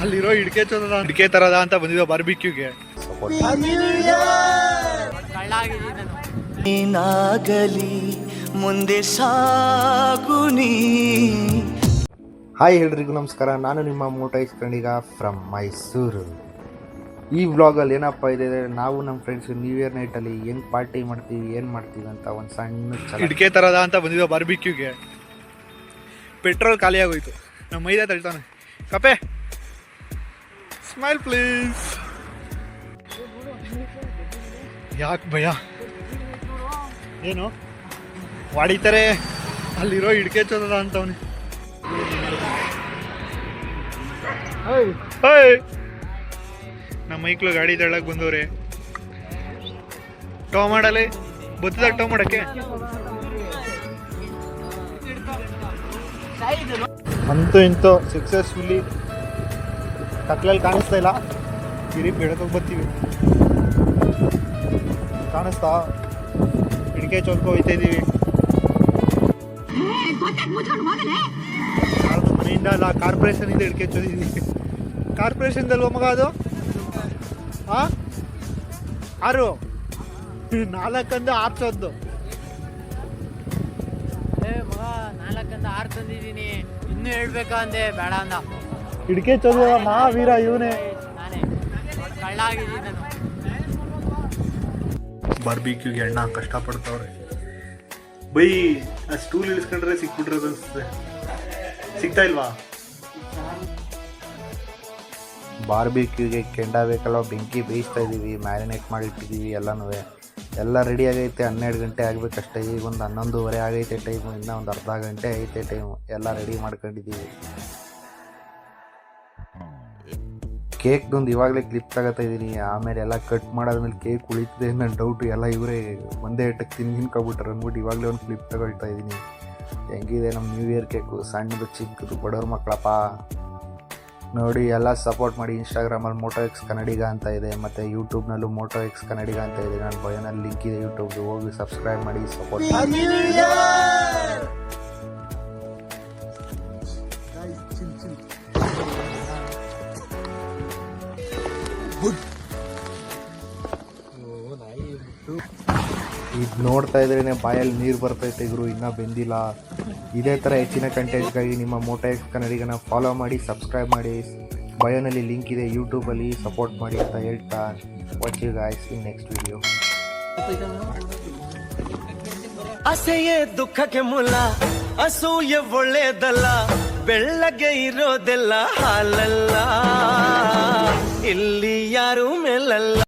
ಅಲ್ಲಿರೋ ಇಡಕೆ ತರದ ಇಡಕೆ ತರದ ಅಂತ ಬಂದಿದ್ದ ಬಾರ್ಬಿಕ್ಯೂಗೆ ನೀನಾಗಲಿ ಮುಂದೆ ಸಾಗುನಿ ಹಾಯ್ ಎಲ್ರಿಗೂ ನಮಸ್ಕಾರ. ನಾನು ನಿಮ್ಮ ಮೋಟೋ ಇಸ್ಕಂಡಿಗ ಫ್ರಮ್ ಮೈಸೂರು ಈ ವ್ಲಾಗಲ್ಲಿ ಏನಪ್ಪ ಇದೆ ಅಂದರೆ ನಾವು ನಮ್ಮ ಫ್ರೆಂಡ್ಸ್ ನ್ಯೂ ಇಯರ್ ನೈಟಲ್ಲಿ ಏನು ಪಾರ್ಟಿ ಮಾಡ್ತೀವಿ ಏನು ಮಾಡ್ತೀವಿ ಅಂತ ಒಂದು ಸಣ್ಣ ಇಡಿಕೆ ಥರದ ತರದ ಅಂತ ಬಂದಿದ್ದ ಬಾರ್ಬಿಕ್ಯೂಗೆ ಪೆಟ್ರೋಲ್ ಖಾಲಿ ಆಗೋಯ್ತು ನಮ್ಮ ಮೈದಾ ತಳ್ತಾನೆ ಕಪೆ! ಸ್ಮೈಲ್ ಪ್ಲೀಸ್ ಯಾಕೆ ಭಯ? ಏನು? ಹೊಡಿತಾರೆ. ಅಲ್ಲಿರೋ ಹಿಡ್ಕೆ ಚೋದ ಅಂತವನೆ. ನಮ್ಮ ಮೈಕ್ಳು ಗಾಡಿ ತಳ್ಳಕ್ ಬಂದವ್ರೆ. ಟೋ ಮಾಡಲೆ? ಬತ್ತದ ಟೋ ಮಾಡಕ್ಕೆ? ಅಂತೂ ಇಂತೂ ಸಕ್ಸಸ್ಫುಲ್ಲಿ ಕತ್ಲಲ್ಲಿ ಕಾಣಿಸ್ತಾ ಇಲ್ಲ. ಗಿರಿ ಬೆಳಕೋಗಿ ಬರ್ತೀವಿ. ಕಾಣಿಸ್ತಾ? ಇಡಿಕೆ ಚೌಕ ಹೋಯ್ತಾ ಇದ್ದೀವಿ ಮನೆಯಿಂದ ಅಲ್ಲ ಕಾರ್ಪೊರೇಷನಿಂದ ಇಡಿಕೆ ಚೋದಿದ್ದೀವಿ ಕಾರ್ಪೊರೇಷನ್ದಲ್ವ ಮಗ ಅದು? ಆ? ಆರು ನಾಲ್ಕಂದು ಆರು ಚದ್ದು ಏ ಮಗ ನಾಲ್ಕಂದ ಆರು ತಂದಿದ್ದೀನಿ. ಇನ್ನೂ ಹೇಳ್ಬೇಕಾ ಅಂದೆ? ಬೇಡ ಅಂದ. ಹಿಡಿಕೆ ನಾ ಮಹಾವೀರ ಇವನೇ. ಬರ್ಬಿಕ್ಯೂಗೆ ಅಣ್ಣ ಕಷ್ಟಪಡ್ತಾವ್ರೆ. ಬೈ ಆ ಸ್ಟೂಲ್ ಇಳಿಸ್ಕೊಂಡ್ರೆ ಸಿಕ್ಬಿಟ್ರೆ ಅನ್ಸುತ್ತೆ. ಸಿಗ್ತಾ ಇಲ್ವಾ? ಬಾರ್ಬಿಕ್ಯೂಗೆ ಕೆಂಡ ಬೇಕಲ್ಲ ಬೆಂಕಿ ಬೇಯಿಸ್ತಾ ಇದ್ದೀವಿ ಮ್ಯಾರಿನೇಟ್ ಮಾಡಿಟ್ಟಿದ್ದೀವಿ ಎಲ್ಲನೂ ಎಲ್ಲ ರೆಡಿ ಆಗೈತೆ ಹನ್ನೆರಡು ಗಂಟೆ ಆಗಬೇಕಷ್ಟೇ. ಈಗ ಒಂದು ಹನ್ನೊಂದುವರೆ ಆಗೈತೆ ಟೈಮು ಇನ್ನೂ ಒಂದು ಅರ್ಧ ಗಂಟೆ ಐತೆ ಟೈಮು ಎಲ್ಲ ರೆಡಿ ಮಾಡ್ಕೊಂಡಿದ್ದೀವಿ ಕೇಕ್ದೊಂದು ಇವಾಗಲೇ ಕ್ಲಿಪ್ ತಗೋತಾ ಇದ್ದೀನಿ. ಆಮೇಲೆ ಎಲ್ಲ ಕಟ್ ಮಾಡಾದ್ಮೇಲೆ ಕೇಕ್ ಉಳಿತದೆ ನನ್ನ ಡೌಟ್ ಎಲ್ಲ ಇವರೇ ಒಂದೇ ಏಟಕ್ಕೆ ತಿಂದು ತಿನ್ಕೊಬಿಟ್ರೆ ಅಂದ್ಬಿಟ್ಟು ಇವಾಗಲೇ ಒಂದು ಕ್ಲಿಪ್ ತಗೊಳ್ತಾ ಇದ್ದೀನಿ. ಹೆಂಗಿದೆ ನಮ್ಮ ನ್ಯೂ ಇಯರ್ ಕೇಕು ಸಣ್ಣದು, ಚಿಕ್ಕದು, ಬಡವ್ರ ಮಕ್ಕಳಪ್ಪ ನೋಡಿ, ಎಲ್ಲ ಸಪೋರ್ಟ್ ಮಾಡಿ ಇನ್ಸ್ಟಾಗ್ರಾಮಲ್ಲಿ ಮೋಟೋ ಎಕ್ಸ್ ಕನ್ನಡಿಗ ಅಂತ ಇದೆ. ಮತ್ತು ಯೂಟ್ಯೂಬ್ನಲ್ಲೂ ಮೋಟೋ ಎಕ್ಸ್ ಕನ್ನಡಿಗ ಅಂತ ಇದೆ. ನನ್ನ ಬಯೋನಲ್ಲಿ ಲಿಂಕ್ ಇದೆ ಯೂಟ್ಯೂಬ್ಗೆ ಹೋಗಿ ಸಬ್ಸ್ಕ್ರೈಬ್ ಮಾಡಿ ಸಪೋರ್ಟ್ ಮಾಡಿ. ಇದು ನೋಡ್ತಾ ಇದ್ರೆ ಬಾಯಲ್ಲಿ ನೀರು ಬರ್ತೈತೆ ಇದ್ರು ಇನ್ನೂ ಬೆಂದಿಲ್ಲ. ಇದೇ ಥರ ಹೆಚ್ಚಿನ ಕಂಟೆಂಟ್ಗಾಗಿ ನಿಮ್ಮ ಮೋಟೋ ಎಕ್ಸ್ ಕನ್ನಡಿಗನ ಫಾಲೋ ಮಾಡಿ ಸಬ್ಸ್ಕ್ರೈಬ್ ಮಾಡಿ. ಬಯೋನಲ್ಲಿ ಲಿಂಕ್ ಇದೆ ಯೂಟ್ಯೂಬಲ್ಲಿ ಸಪೋರ್ಟ್ ಮಾಡಿ ಅಂತ ಹೇಳ್ತಾ watch you guys in next video ಅಸೆಯೇ ದುಃಖಕ್ಕೆ ಮೂಲ ಅಸೂಯ ಒಳ್ಳೆಯದಲ್ಲ ಬೆಳ್ಳಗೆ ಇರೋದೆಲ್ಲ ಹಾಲಲ್ಲ. எல்லி யாரும் எல்லாம்